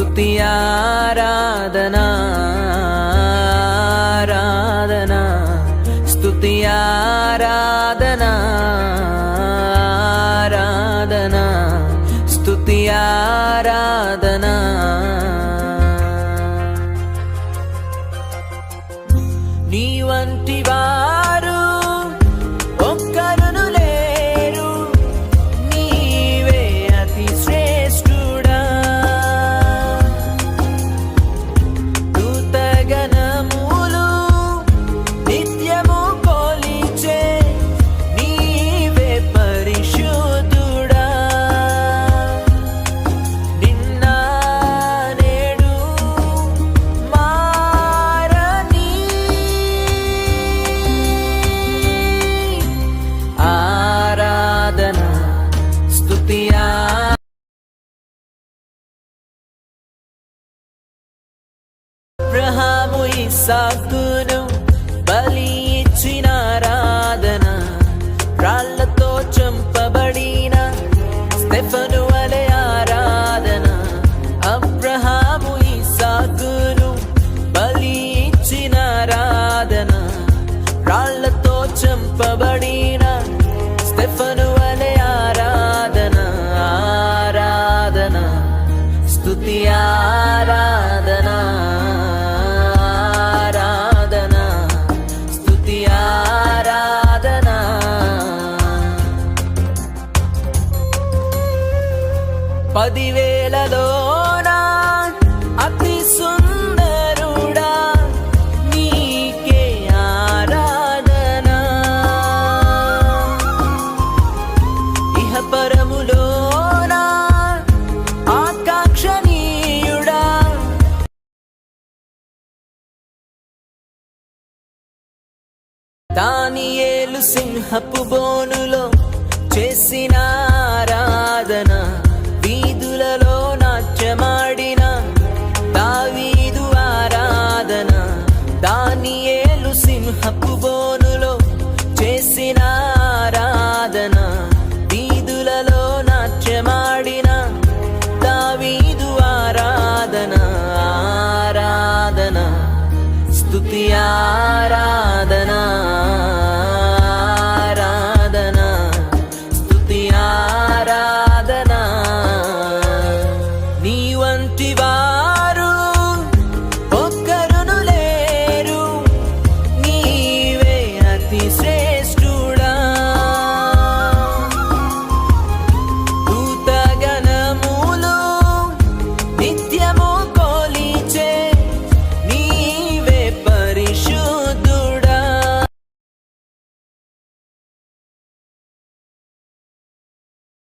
స్తుతి ఆరాధనా ఆరాధనా స్తుతి ఆరాధనా ఆరాధనా. సాకును బలి ఇచ్చిన ఆరాధన. రాళ్ళతో చంపబడిన స్టెఫను అలే ఆరాధన. అబ్రహాము సాకును బలి ఇచ్చిన ఆరాధన. రాళ్ళతో చంపబడిన స్టెఫను అలే ఆరాధన. ఆరాధన స్తుతి ఆరాధన పదివేలలోనా? అతి సుందరుడా నీకే ఆరాధన? ఇహ పరములోనా? ఆకాంక్షణీయుడా దానియేలు సింహపు బోనులో చేసిన నారాధన వీధులలో నాట్యమాడిన దావీదు ఆరాధన ఆరాధన స్తుతి ఆరాధన